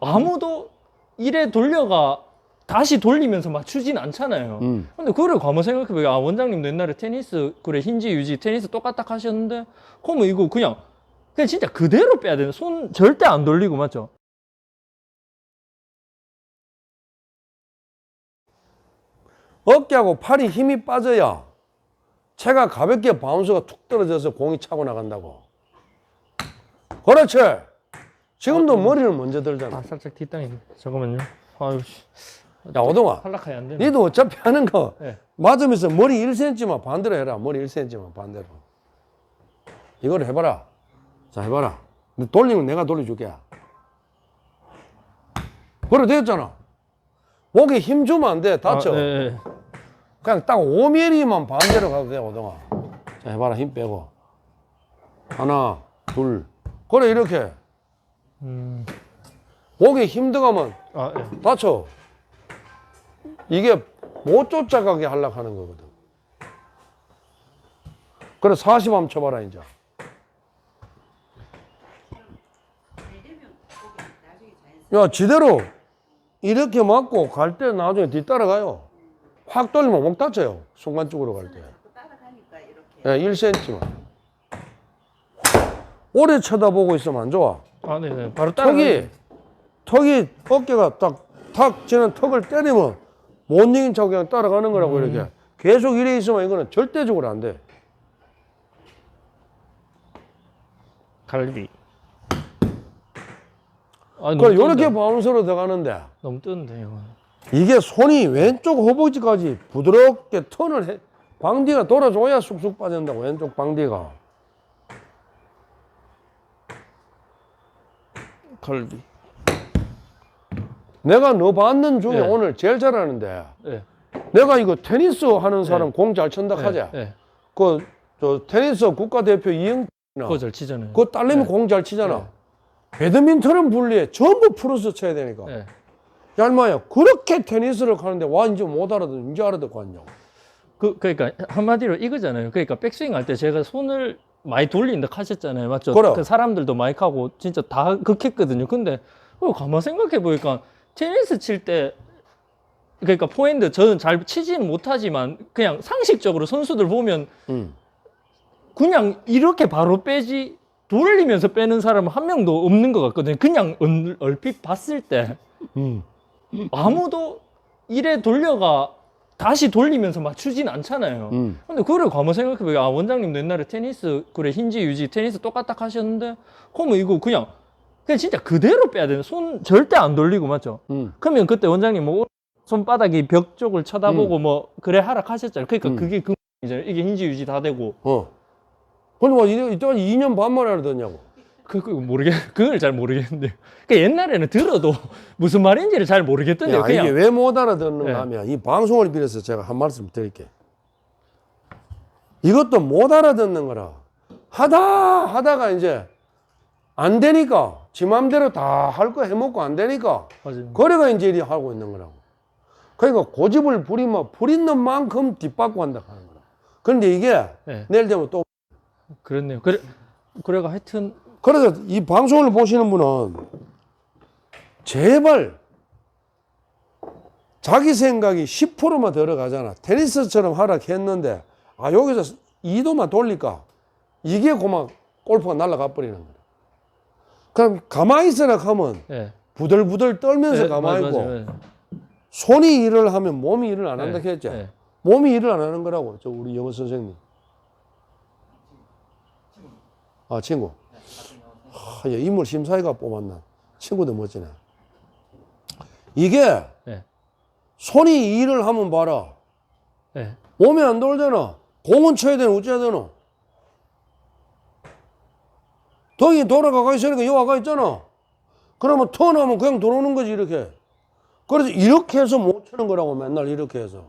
아무도 이래 돌려가 다시 돌리면서 맞추진 않잖아요. 음. 근데 그걸 가만 생각해보면 아 원장님도 옛날에 테니스 그래 힌지 유지 테니스 똑같다 하셨는데 그러면 이거 그냥 그냥 진짜 그대로 빼야 되는 손 절대 안 돌리고 맞죠? 어깨하고 팔이 힘이 빠져야 체가 가볍게 바운스가 툭 떨어져서 공이 차고 나간다고. 그렇지. 지금도 머리를 먼저 들잖아. 아 살짝 뒷땅이 잠깐만요. 아유 씨. 야, 오동아. 탈락하야 안 되네. 니도 어차피 하는 거 네. 맞으면서 머리 1cm만 반대로 해라. 머리 1cm만 반대로. 이걸 해봐라. 자, 해봐라. 너 돌리면 내가 돌려줄게. 그래, 됐잖아. 목에 힘 주면 안 돼. 다쳐. 아, 예, 예. 그냥 딱 5mm만 반대로 가도 돼, 오동아. 자, 해봐라. 힘 빼고. 하나, 둘. 그래, 이렇게. 음, 목에 힘 들어가면 아, 예. 다쳐. 이게 못 쫓아가게 하려고 하는 거거든. 그래, 40 한번 쳐봐라, 이제. 야, 지대로 이렇게 맞고 갈 때 나중에 뒤따라가요. 확 돌리면 목 다쳐요. 순간적으로 갈 때. 예, 1cm만. 오래 쳐다보고 있으면 안 좋아. 아, 네, 네. 바로 따라. 턱이, 턱이 어깨가 딱, 탁 지는 턱을 때리면 못 이긴 척 그냥 따라가는 거라고 이렇게. 계속 이래 있으면 이거는 절대적으로 안 돼. 갈비. 아, 요렇게 뜬다. 바운스로 들어가는데 너무 뜨는데 이거. 이게 손이 왼쪽 허벅지까지 부드럽게 턴을 해. 방디가 돌아줘야 쑥쑥 빠진다고, 왼쪽 방디가. 갈비. 내가 너 받는 중에 네. 오늘 제일 잘하는데 예. 내가 이거 테니스 하는 사람 공잘 친다 예, 하자. 예. 그, 저, 테니스 국가대표 이영, 그거 잘 치잖아요. 그 딸내미 네. 공잘 치잖아. 네. 배드민턴은 분리해. 전부 풀어서 쳐야 되니까. 예. 야, 인마야, 그렇게 테니스를 가는데 와, 이제 못 알아듣, 이제 알아듣고 왔냐고. 그 그러니까 한마디로 이거잖아요. 그러니까 백스윙 할 때 제가 손을 많이 돌린다 하셨잖아요. 맞죠? 그래. 그 사람들도 많이 하고 진짜 다 극했거든요. 근데 어, 가만 생각해 보니까 테니스 칠 때 그러니까 포핸드 저는 잘 치지는 못하지만 그냥 상식적으로 선수들 보면 응. 그냥 이렇게 바로 빼지 돌리면서 빼는 사람은 한 명도 없는 것 같거든요. 그냥 얼- 얼핏 봤을 때 응. 아무도 이래 돌려가 다시 돌리면서 맞추진 않잖아요. 응. 근데 그걸 가만 생각해보면 아 원장님도 옛날에 테니스 그래 힌지 유지 테니스 똑같다 하셨는데 그러면 이거 그냥 그냥 진짜 그대로 빼야 되는 손 절대 안 돌리고 맞죠? 응. 그러면 그때 원장님 뭐 손바닥이 벽 쪽을 쳐다보고 뭐 그래 하락하셨잖아요. 그러니까 음. 그게 그이잖아요 이게 힌지 유지 다 되고 어. 근데 뭐, 이- 이때까지 2년 반 만에 알아듣냐고. 그, 그 모르겠 그걸 잘 모르겠는데 그 옛날에는 들어도 무슨 말인지를 잘 모르겠던데요. 야, 그냥 이게 왜 못 알아듣는가 네. 하면 이 방송을 빌어서 제가 한 말씀 드릴게. 이것도 못 알아듣는 거라. 하다 하다가 이제 안 되니까 지 맘대로 다 할 거 해먹고 안 되니까 맞아요. 거래가 이제 이리 하고 있는 거라고. 그러니까 고집을 부리면 부리는 만큼 뒷받고 한다 하는 거라. 그런데 이게 네. 내일 되면 또 그렇네요. 그래 그래가 하여튼 그래서 이 방송을 보시는 분은 제발 자기 생각이 10%만 들어가잖아. 테니스처럼 하락했는데 아 여기서 2도만 돌릴까? 이게 고만 골프가 날아가 버리는 거야. 그럼 가만히 있으라 하면 예. 부들부들 떨면서 예, 가만히 있고 맞아, 예. 손이 일을 하면 몸이 일을 안 한다 예, 했죠. 예. 몸이 일을 안 하는 거라고 저 우리 영어 선생님. 아 친구. 하, 야, 인물 심사위가 뽑았나. 친구도 멋지네. 이게 예. 손이 일을 하면 봐라. 예. 몸이 안 돌잖아. 공은 쳐야 되나 어째야 되나. 덩이 돌아가가 있으니까 여와가 있잖아. 그러면 턴하면 그냥 들어오는 거지 이렇게. 그래서 이렇게 해서 못 치는 거라고 맨날 이렇게 해서.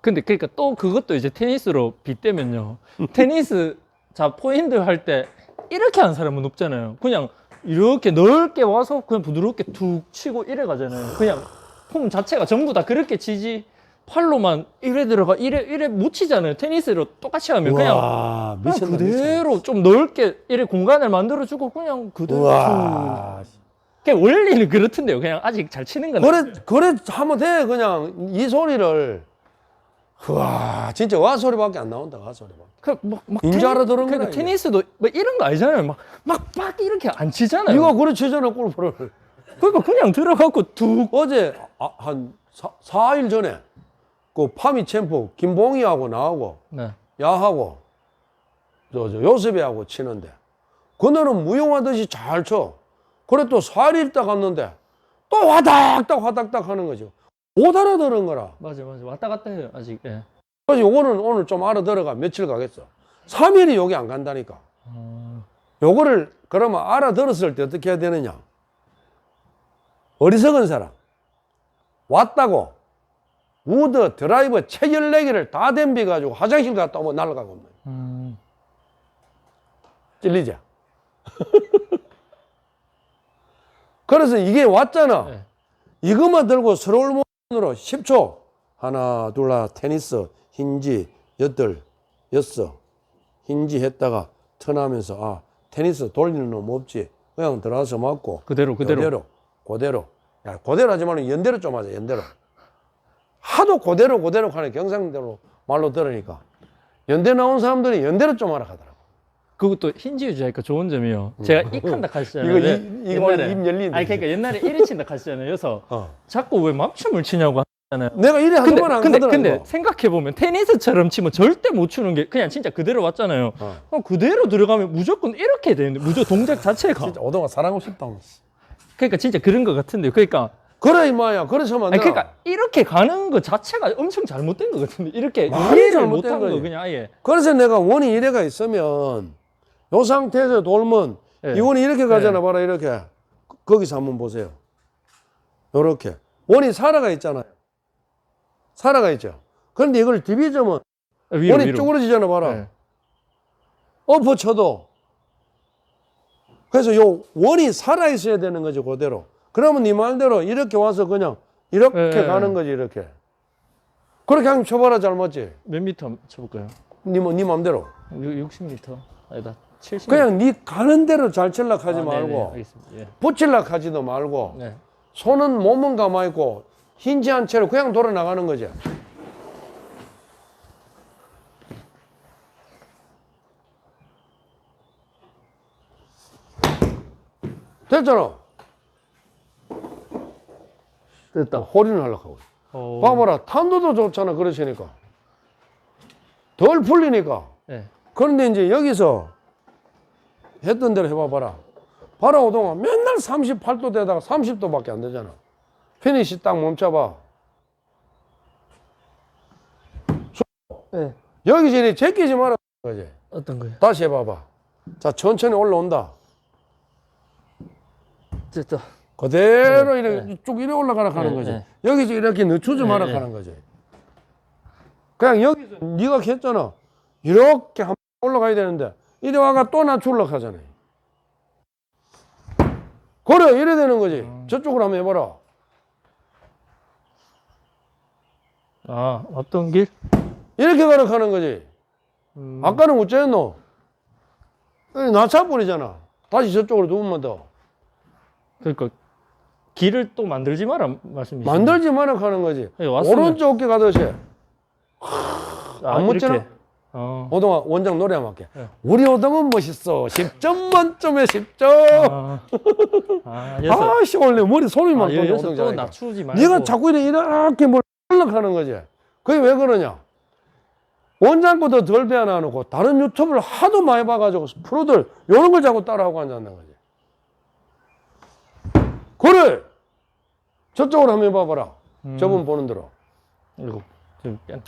근데 그러니까 또 그것도 이제 테니스로 빗대면요. 테니스 자 포핸드 할때 이렇게 하는 사람은 없잖아요. 그냥 이렇게 넓게 와서 그냥 부드럽게 툭 치고 이래 가잖아요. 그냥 폼 자체가 전부 다 그렇게 치지 팔로만 이래 들어가 이래 이래 못 치잖아요. 테니스로 똑같이 하면 그냥, 와 그냥 미쳤다. 그대로 좀 넓게 이래 공간을 만들어 주고 그냥 그대로 툭. 와. 그 원리는 그렇던데요. 그냥 아직 잘 치는 건. 그래 그래 하면 돼 그냥 이 소리를 와 진짜 와 소리밖에 안 나온다 와 소리밖에. 그, 막, 그러니까 거라, 이게. 테니스도 뭐 이런 거 아니잖아요. 막, 막, 막 이렇게 안 치잖아요. 이거 그래 치잖아 골프를. 그러니까 그냥 들어가고 두, 어제 아, 한 사, 4일 전에 그 파미 챔프 김봉희하고 나하고 네. 야하고 저, 저 요셉이하고 치는데 그날은 무용하듯이 잘 쳐. 그래 또 4일 있다 갔는데 또 화닥닥 화닥닥 하는 거죠. 못 알아들은 거라. 맞아, 맞아. 왔다 갔다 해요, 아직. 예. 그래서 요거는 오늘 좀 알아들어가 며칠 가겠어. 3일이 여기 안 간다니까. 어, 요거를 그러면 알아들었을 때 어떻게 해야 되느냐? 어리석은 사람 왔다고 우드 드라이버 책 14개를 다 댐비 가지고 화장실 갔다 오면 날아가고 오면 음, 찔리죠. 그래서 이게 왔잖아. 네. 이것만 들고 서로울 문 으로 10초. 하나 둘라 테니스 힌지 여덟 여섯. 힌지 했다가 턴하면서 아 테니스 돌리는 놈 없지. 그냥 들어가서 맞고. 그대로, 그대로. 그대로 그대로. 야 그대로 하지 말고 연대로 좀 하자 연대로. 하도 그대로 그대로 하는 경상대로 말로 들으니까. 연대 나온 사람들이 연대로 좀 하라 하더라고 그것도 힌지 유지하니까 좋은 점이요. 제가 익한다 하시잖아요. 이거 왜? 이- 이거 원래 입 열리는데. 아니, 그러니까 옛날에 이리 친다 하시잖아요. 그래서 어. 자꾸 왜 맞춤을 치냐고 하잖아요. 내가 이래 근데, 하더만 안 근데, 하더라고 근데 생각해 보면 테니스처럼 치면 절대 못 추는 게 그냥 진짜 그대로 왔잖아요. 어. 그럼 그대로 들어가면 무조건 이렇게 되는데, 무조건 동작 자체가. 진짜 오동아 사랑하고 싶다 그러니까 진짜 그런 것 같은데요. 그러니까 그래 이마야 그래서 안 아니 되나? 그러니까 이렇게 가는 것 자체가 엄청 잘못된 것 같은데 이렇게 많이 이해를 잘못된 못한 거. 그냥 아예 그래서 내가 원이 이래가 있으면 요 상태에서 돌면 예. 이 원이 이렇게 가잖아. 봐라 이렇게. 거- 거기서 한번 보세요. 요렇게. 원이 살아가 있잖아요. 살아가 있죠. 그런데 이걸 디비점은 위로 원이 위로. 쭈그러지잖아 봐라. 네. 엎어 쳐도. 그래서 요 원이 살아 있어야 되는 거죠 그대로. 그러면 네 말대로 이렇게 와서 그냥 이렇게 네. 가는 거지 이렇게. 그렇게 하면 쳐봐라 잘 맞지. 몇 미터 한번 쳐볼까요? 네, 뭐- 네 맘대로. 60미터. 아니다 70. 그냥 네 가는 대로 잘 칠락 하지 아, 말고. 예. 붙일락 하지도 말고 네. 손은 몸은 가만히 있고 흰지 한 채로 그냥 돌아 나가는 거지. 됐잖아. 됐다. 홀인을 하려고 하고. 어, 봐봐라. 탄도도 좋잖아. 그러시니까. 덜 풀리니까. 네. 그런데 이제 여기서 했던 대로 해봐봐라. 봐라, 오동아. 맨날 38도 되다가 30도밖에 안 되잖아. 피니시 딱 멈춰봐. 네. 여기서 이렇게 제끼지 마라. 거지. 어떤 거요? 다시 해봐봐. 자, 천천히 올라온다. 됐다. 그대로 네, 이렇게 쭉 이래 올라가라 하는 네, 거지. 네. 여기서 이렇게 늦추지 마라 네, 하는 거지. 그냥 여기서 네가 했잖아. 이렇게 한번 올라가야 되는데 이래 와가 또 낮추려고 하잖아요. 그래 이래 되는 거지. 음. 저쪽으로 한번 해봐라. 아 어떤 길? 이렇게 가라 하는 거지. 음, 아까는 어째였노? 낮춰버리잖아. 다시 저쪽으로 두 번만 더. 그러니까 길을 또 만들지 마라 말씀이시죠? 만들지 마라 하는 거지. 예, 왔으면- 오른쪽 어깨 가듯이. 아, 안 묻잖아? 어. 오동아 원장 노래 한번 할게. 네. 우리 오동은 멋있어. 10점 만점에 10점. 아, 아, 여기서, 아씨 내 머리 소리만 아, 아, 여기서 오동. 낮추지 말고. 네가 자꾸 이렇게 이렇게 뭘 하는 거지. 그게 왜 그러냐? 원장 거도 덜 배워놔놓고 다른 유튜브를 하도 많이 봐가지고 프로들 이런 걸 자꾸 따라하고 앉았는 거지. 그래. 저쪽으로 한번 해봐봐라. 음. 저분 보는 대로. 이거 좀 뺀.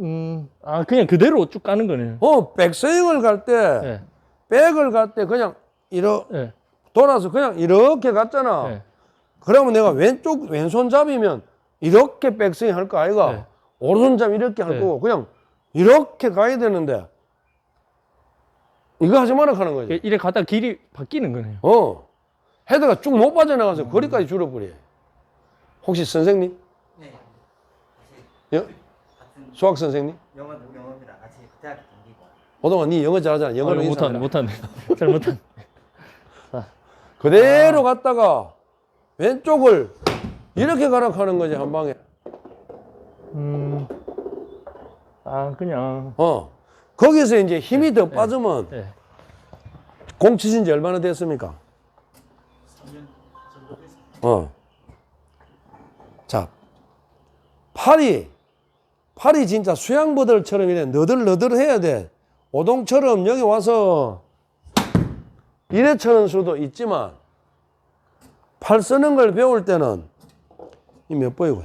음, 아 그냥 그대로 쭉 가는 거네요. 어, 백스윙을 갈 때, 네, 백을 갈 때 그냥 이러 네, 돌아서 그냥 이렇게 갔잖아. 네. 그러면 내가 왼쪽 왼손잡이면 이렇게 백스윙 할 거 아이가 네. 오른손잡이 이렇게 할 네. 거고 그냥 이렇게 가야 되는데 이거 하지 마라 하는 거지 이래 가다 길이 바뀌는 거네요. 어 헤드가 쭉 못 빠져나가서 음. 거리까지 줄어버려 혹시 선생님 네. 여, 같은 수학 선생님 영어도 영어입니다. 같이 대학교 동기고. 오동아 네 영어 잘하잖아 영어로 아, 못하네, 못하네, 잘 못하네. 그대로 갔다가 왼쪽을 이렇게 가라 하는 거지 한 방에. 음. 아, 그냥. 어. 거기서 이제 힘이 더 빠지면 네. 공 치신 지 얼마나 됐습니까? 어. 자, 팔이, 팔이 진짜 수양버들처럼 이래 너들너들 해야 돼. 오동처럼 여기 와서 이래 쳐는 수도 있지만, 팔 쓰는 걸 배울 때는 이 몇 보이고,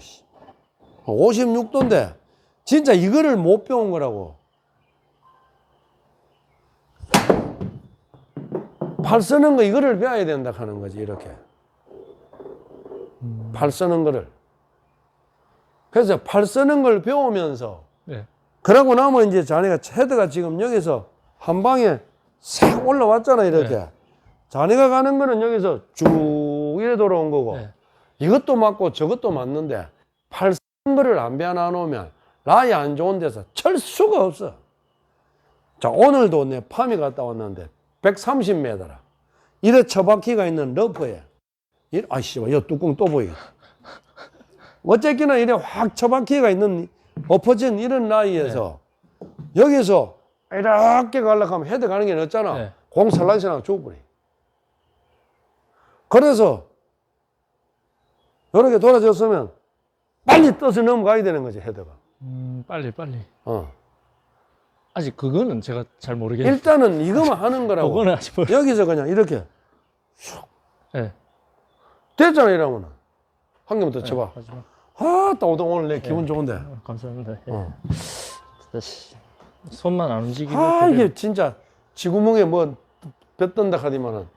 56도인데, 진짜 이거를 못 배운 거라고. 팔 쓰는 거 이거를 배워야 된다 하는 거지 이렇게 팔 쓰는 거를 그래서 팔 쓰는 걸 배우면서 네. 그러고 나면 이제 자네가 헤드가 지금 여기서 한 방에 싹 올라왔잖아 이렇게 네. 자네가 가는 거는 여기서 쭉 이래 돌아온 거고 네. 이것도 맞고 저것도 맞는데 팔 쓰는 거를 안 배워놔 놓으면 라이 안 좋은 데서 칠 수가 없어 자 오늘도 내 팜이 갔다 왔는데 130m라 이래 처박히가 있는 러프에 이- 아이씨 이 뚜껑 또 보이겠다 어쨌거나 이래 확 처박히가 있는 엎어진 이런 라이에서 여기서 이렇게 가려고 하면 헤드 가는 게 없잖아 네. 공 살라시나 죽어버려 그래서 이렇게 돌아졌으면 빨리 떠서 넘어가야 되는 거지 헤드가 음, 빨리, 빨리. 어. 아직 그거는 제가 잘 모르겠어요. 일단은 이거만 하는 거라고 그거는 아직 모르 여기서 그냥 이렇게 네. 됐잖아 이러면은 한 개만 더 쳐봐 마지막. 아따 오동 오늘 내 기분 좋은데 어, 감사합니다. 예. 어. 다시. 손만 안 움직이고. 아 그대로. 이게 진짜 지구멍에 뭐 뱉던다 하디만은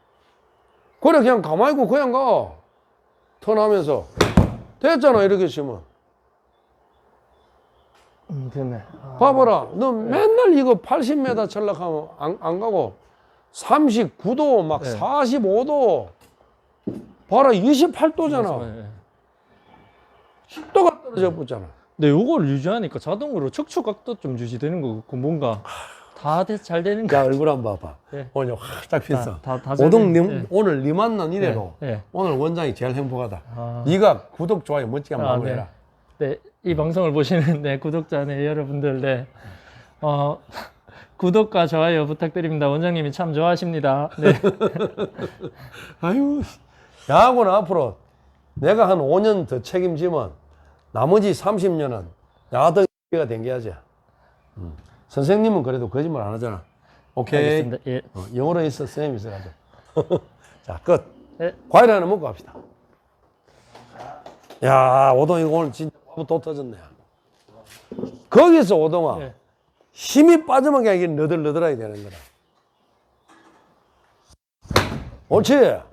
그래 그냥 가만히 있고 그냥 가 턴하면서 됐잖아 이렇게 치면 음, 됐네. 아, 봐봐라 너 맨날 이거 80m 철락하면 안, 안 가고 39도 막 네. 45도 봐라 28도잖아 네. 10도가 떨어져 붙잖아 근데 요걸 유지하니까 자동으로 척추 각도 좀 유지되는 거 같고 뭔가 다 잘 되는 거. 야 얼굴 한번 봐봐 네. 오늘 확딱 폈어 다, 다, 다 오동 되는- 네. 오늘 니 만난 이래로 네. 오늘 원장이 제일 행복하다 아, 네가 구독 좋아요 멋지게 한번 아, 마무리해라 네, 이 방송을 보시는 네, 구독자 네, 여러분들, 네. 어, 구독과 좋아요 부탁드립니다. 원장님이 참 좋아하십니다. 네. 아유 야구는 앞으로 내가 한 5년 더 책임지면 나머지 30년은 야덕이가 댕겨야지 음. 선생님은 그래도 거짓말 안 하잖아 오케이 알겠습니다. 예. 어, 영어로 있어 쌤 있어가지고 자끝 네. 과일 하나 먹고 갑시다 야 오동 이거 오늘 진짜 또 터졌네 거기서 오동아 네. 힘이 빠지면 그냥 이게 너덜너덜하게 되는 거다 옳지 아,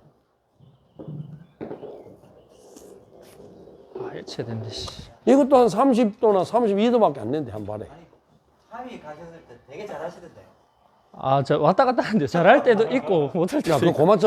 해체된다, 씨. 이것도 한 30도나 32도밖에 안 된대 한 발에 함이 가셨을 때 되게 잘하시던데. 아, 저 왔다 갔다 하는데 잘할 때도 있고 못할 야 때도 있고. 고만